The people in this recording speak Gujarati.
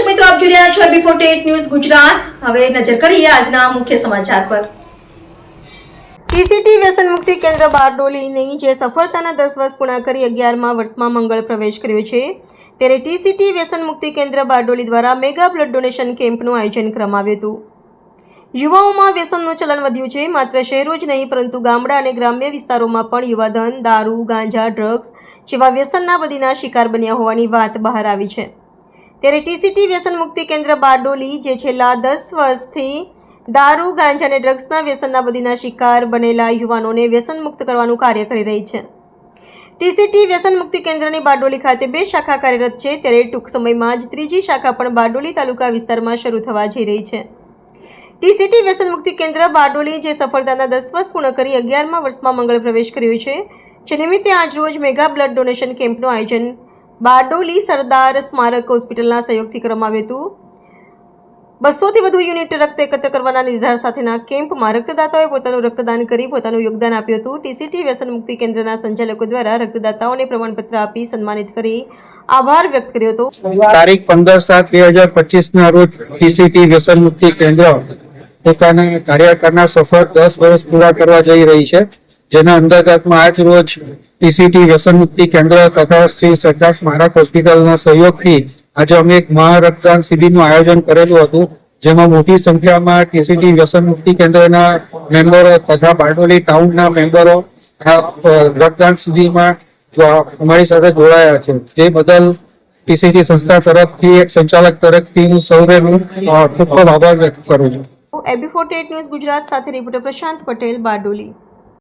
મિત્રો, આપ જોઈ રહ્યા છો બી ફોર્ટી ન્યૂઝ ગુજરાત. હવે નજર કરીએ આજના મુખ્ય સમાચાર પર. ટીસીટી વ્યસન મુક્તિ કેન્દ્ર બારડોલીની જે સફળતાના દસ વર્ષ પૂર્ણ કરી અગિયારમાં વર્ષમાં મંગળ પ્રવેશ કર્યો છે. ત્યારે ટીસીટી વ્યસન મુક્તિ કેન્દ્ર બારડોલી દ્વારા મેગા બ્લડ ડોનેશન કેમ્પનું આયોજન કરવામાં આવ્યું હતું. યુવાઓમાં વ્યસનનું ચલણ વધ્યું છે. માત્ર શહેરો જ નહીં, પરંતુ ગામડા અને ગ્રામ્ય વિસ્તારોમાં પણ યુવાધન, દારૂ, ગાંજા, ડ્રગ્સ જેવા વ્યસનના બધીના શિકાર બન્યા હોવાની વાત બહાર આવી છે. ત્યારે ટીસીટી વ્યસન મુક્તિ કેન્દ્ર બારડોલી, જે છેલ્લા દસ વર્ષથી દારૂ, ગાંજા અને ડ્રગ્સના વ્યસનના બદીના શિકાર બનેલા યુવાનોને વ્યસન મુક્ત કરવાનું કાર્ય કરી રહી છે. ટીસીટી વ્યસન મુક્તિ કેન્દ્રની બારડોલી ખાતે બે શાખા કાર્યરત છે, ત્યારે ટૂંક સમયમાં જ ત્રીજી શાખા પણ બારડોલી તાલુકા વિસ્તારમાં શરૂ થવા જઈ રહી છે. ટીસીટી વ્યસન મુક્તિ કેન્દ્ર બારડોલી, જે સફળતાના દસ વર્ષ પૂર્ણ કરી અગિયારમાં વર્ષમાં મંગળ પ્રવેશ કર્યો છે, જે નિમિત્તે આજરોજ મેગા બ્લડ ડોનેશન કેમ્પનું આયોજન બારડોલી સરદાર સ્મારક હોસ્પિટલના સહયોગથી કરવામાં આવ્યું હતું. બસોથી વધુ યુનિટ રક્ત એકત્ર કરવાના નિર્ધાર સાથેના કેમ્પમાં રક્તદાતાઓએ પોતાનું રક્તદાન કરી પોતાનું યોગદાન આપ્યું હતું. ટીસીટી વ્યસન મુક્તિ કેન્દ્રના સંચાલકો દ્વારા રક્તદાતાઓને પ્રમાણપત્ર આપી સન્માનિત કરી આભાર વ્યક્ત કર્યો હતો. તારીખ પંદર સાત બે હજાર પચીસ ના રોજ ટીસીટી વ્યસન મુક્તિ કેન્દ્ર પોતાના કાર્યકાળના સફળ દસ વર્ષ પૂરા કરવા જઈ રહી છે. જેના અંતર્ગતમાં આજ રોજ ટીસીટી વ્યસન કેન્દ્ર તથા શ્રી સરદાર સ્મારક હોસ્પિટલના સહયોગથી આજે અમે એક મહારક્તદાન શિબિરનું આયોજન કરેલું હતું, જેમાં મોટી સંખ્યામાં ટીસીટી વ્યસન કેન્દ્રના મેમ્બરો તથા બારડોલી ટાઉનના મેમ્બરો રક્તદાન શિબિરમાં અમારી સાથે જોડાયા છે. જે બદલ ટીસીટી સંસ્થા તરફથી એક સંચાલક તરફથી હું સૌને ખૂબ ખૂબ આભાર વ્યક્ત કરું છું. એબી ફોર્ટી ન્યૂઝ ગુજરાત સાથે રિપોર્ટર પ્રશાંત પટેલ, બારડોલી.